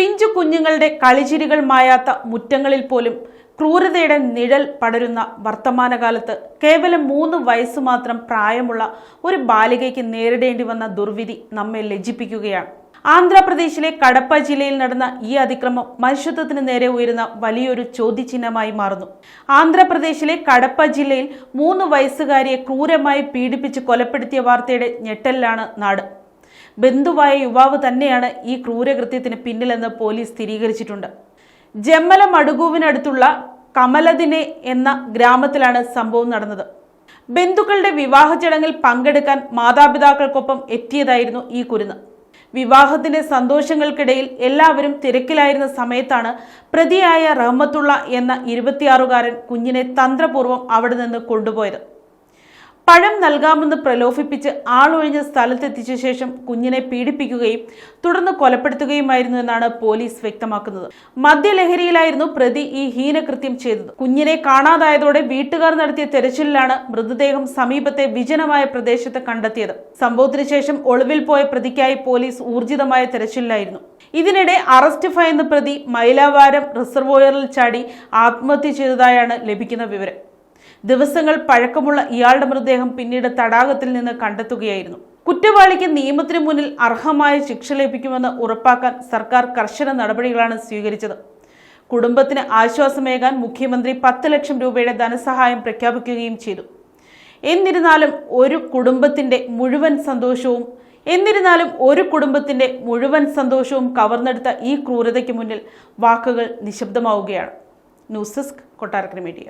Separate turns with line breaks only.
പിഞ്ചു കുഞ്ഞുങ്ങളുടെ കളിചിരികൾ മായാത്ത മുറ്റങ്ങളിൽ പോലും ക്രൂരതയുടെ നിഴൽ പടരുന്ന വർത്തമാനകാലത്ത് കേവലം മൂന്ന് വയസ്സ് മാത്രം പ്രായമുള്ള ഒരു ബാലികയ്ക്ക് നേരിടേണ്ടി വന്ന ദുർവിധി നമ്മെ ലജ്ജിപ്പിക്കുകയാണ്. ആന്ധ്രാപ്രദേശിലെ കടപ്പ ജില്ലയിൽ നടന്ന ഈ അതിക്രമം മനുഷ്യത്വത്തിന് നേരെ ഉയരുന്ന വലിയൊരു ചോദ്യചിഹ്നമായി മാറുന്നു. ആന്ധ്രാപ്രദേശിലെ കടപ്പ ജില്ലയിൽ മൂന്ന് വയസ്സുകാരിയെ ക്രൂരമായി പീഡിപ്പിച്ച് കൊലപ്പെടുത്തിയ വാർത്തയുടെ ഞെട്ടലിലാണ് നാട്. ബന്ധുവായ യുവാവ് തന്നെയാണ് ഈ ക്രൂരകൃത്യത്തിന് പിന്നിലെന്ന് പോലീസ് സ്ഥിരീകരിച്ചിട്ടുണ്ട്. ജമ്മല മടുകുവിനടുത്തുള്ള കമലദിനെ എന്ന ഗ്രാമത്തിലാണ് സംഭവം നടന്നത്. ബന്ധുക്കളുടെ വിവാഹ ചടങ്ങിൽ പങ്കെടുക്കാൻ മാതാപിതാക്കൾക്കൊപ്പം എത്തിയതായിരുന്നു ഈ കുരുന്ന്. വിവാഹത്തിന്റെ സന്തോഷങ്ങൾക്കിടയിൽ എല്ലാവരും തിരക്കിലായിരുന്ന സമയത്താണ് പ്രതിയായ റഹ്മത്തുള്ള എന്ന ഇരുപത്തിയാറുകാരൻ കുഞ്ഞിനെ തന്ത്രപൂർവം അവിടെ നിന്ന് കൊണ്ടുപോയത്. പഴം നൽകാമെന്ന് പ്രലോഭിപ്പിച്ച് ആളൊഴിഞ്ഞ സ്ഥലത്തെത്തിച്ച ശേഷം കുഞ്ഞിനെ പീഡിപ്പിക്കുകയും തുടർന്ന് കൊലപ്പെടുത്തുകയുമായിരുന്നു എന്നാണ് പോലീസ് വ്യക്തമാക്കുന്നത്. മദ്യലഹരിയിലായിരുന്നു പ്രതി ഈ ഹീനകൃത്യം ചെയ്തത്. കുഞ്ഞിനെ കാണാതായതോടെ വീട്ടുകാർ നടത്തിയ തെരച്ചിലിലാണ് മൃതദേഹം സമീപത്തെ വിജനമായ പ്രദേശത്ത് കണ്ടെത്തിയത്. സംഭവത്തിന് ശേഷം ഒളിവിൽ പോയ പ്രതിക്കായി പോലീസ് ഊർജിതമായ തെരച്ചിലിലായിരുന്നു. ഇതിനിടെ അറസ്റ്റ് ഭയന്ന പ്രതി മൈലാവാരം റിസർവോയറിൽ ചാടി ആത്മഹത്യ ചെയ്തതായാണ് ലഭിക്കുന്ന വിവരം. ദിവസങ്ങൾ പഴക്കമുള്ള ഇയാളുടെ മൃതദേഹം പിന്നീട് തടാകത്തിൽ നിന്ന് കണ്ടെത്തുകയായിരുന്നു. കുറ്റവാളിക്ക് നിയമത്തിന് മുന്നിൽ അർഹമായ ശിക്ഷ ലഭിക്കുമെന്ന് ഉറപ്പാക്കാൻ സർക്കാർ കർശന നടപടികളാണ് സ്വീകരിച്ചത്. കുടുംബത്തിന് ആശ്വാസമേകാൻ മുഖ്യമന്ത്രി പത്ത് ലക്ഷം രൂപയുടെ ധനസഹായം പ്രഖ്യാപിക്കുകയും ചെയ്തു. എന്നിരുന്നാലും ഒരു കുടുംബത്തിന്റെ മുഴുവൻ സന്തോഷവും എന്നിരുന്നാലും ഒരു കുടുംബത്തിന്റെ മുഴുവൻ സന്തോഷവും കവർന്നെടുത്ത ഈ ക്രൂരതയ്ക്ക് മുന്നിൽ വാക്കുകൾ നിശബ്ദമാവുകയാണ്. News desk Kottarakkara media.